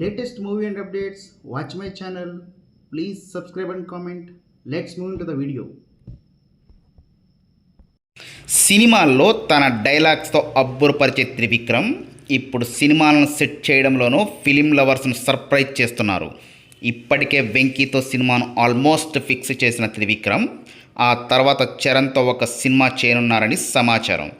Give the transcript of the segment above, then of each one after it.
Latest movie and updates watch my channel please subscribe and comment let's move to the video సినిమాల్లో తన డైలాగ్స్తో అబ్బురపరిచే త్రివిక్రమ్ ఇప్పుడు సినిమాలను సెట్ చేయడంలోనూ ఫిలిం లవర్స్ను సర్ప్రైజ్ చేస్తున్నారు. ఇప్పటికే వెంకీతో సినిమాను ఆల్మోస్ట్ ఫిక్స్ చేసిన త్రివిక్రమ్ ఆ తర్వాత చరణ్తో ఒక సినిమా చేయనున్నారని సమాచారం.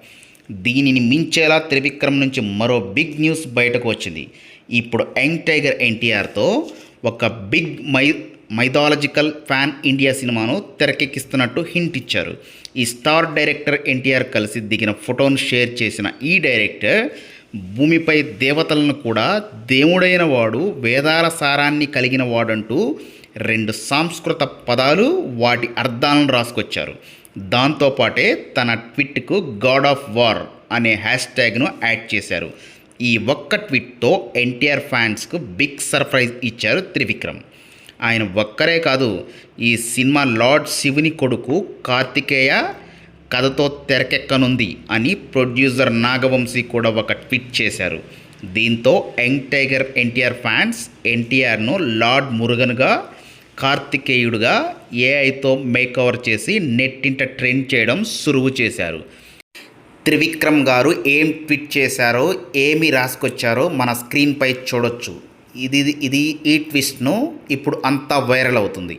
దీనిని మించేలా త్రివిక్రమ్ నుంచి మరో బిగ్ న్యూస్ బయటకు వచ్చింది. ఇప్పుడు యంగ్ టైగర్ ఎన్టీఆర్తో ఒక big my mythological pan India సినిమాను తెరకెక్కిస్తున్నట్టు హింట్ ఇచ్చారు. ఈ స్టార్ డైరెక్టర్ ఎన్టీఆర్ కలిసి దిగిన ఫోటోను షేర్ చేసిన ఈ డైరెక్టర్ భూమిపై దేవతలను కూడా దేవుడైన వాడు వేదాల సారాన్ని కలిగిన వాడంటూ రెండు సాంస్కృత పదాలు వాటి అర్థాలను రాసుకొచ్చారు. దాంతోపాటే తన ట్విట్కు గాడ్ ఆఫ్ వార్ అనే హ్యాష్ ట్యాగ్ను యాడ్ చేశారు. ఈ ఒక్క ట్వీట్తో ఎన్టీఆర్ ఫ్యాన్స్కు బిగ్ సర్ప్రైజ్ ఇచ్చారు త్రివిక్రమ్. ఆయన ఒక్కరే కాదు ఈ సినిమా లార్డ్ శివుని కొడుకు కార్తికేయ కథతో తెరకెక్కనుంది అని ప్రొడ్యూసర్ నాగవంశీ కూడా ఒక ట్వీట్ చేశారు. దీంతో యంగ్ టైగర్ ఎన్టీఆర్ ఫ్యాన్స్ ఎన్టీఆర్ను లార్డ్ మురుగన్గా కార్తికేయుడుగా ఏఐతో మేకవర్ చేసి నెట్టింట ట్రెండ్ చేయడం సురువు చేశారు. త్రివిక్రమ్ గారు ఏం ట్వీట్ చేశారో ఏమి రాసుకొచ్చారో మన స్క్రీన్పై చూడొచ్చు. ఇది ఇది ఈ ట్విస్ట్ను ఇప్పుడు అంతా వైరల్ అవుతుంది.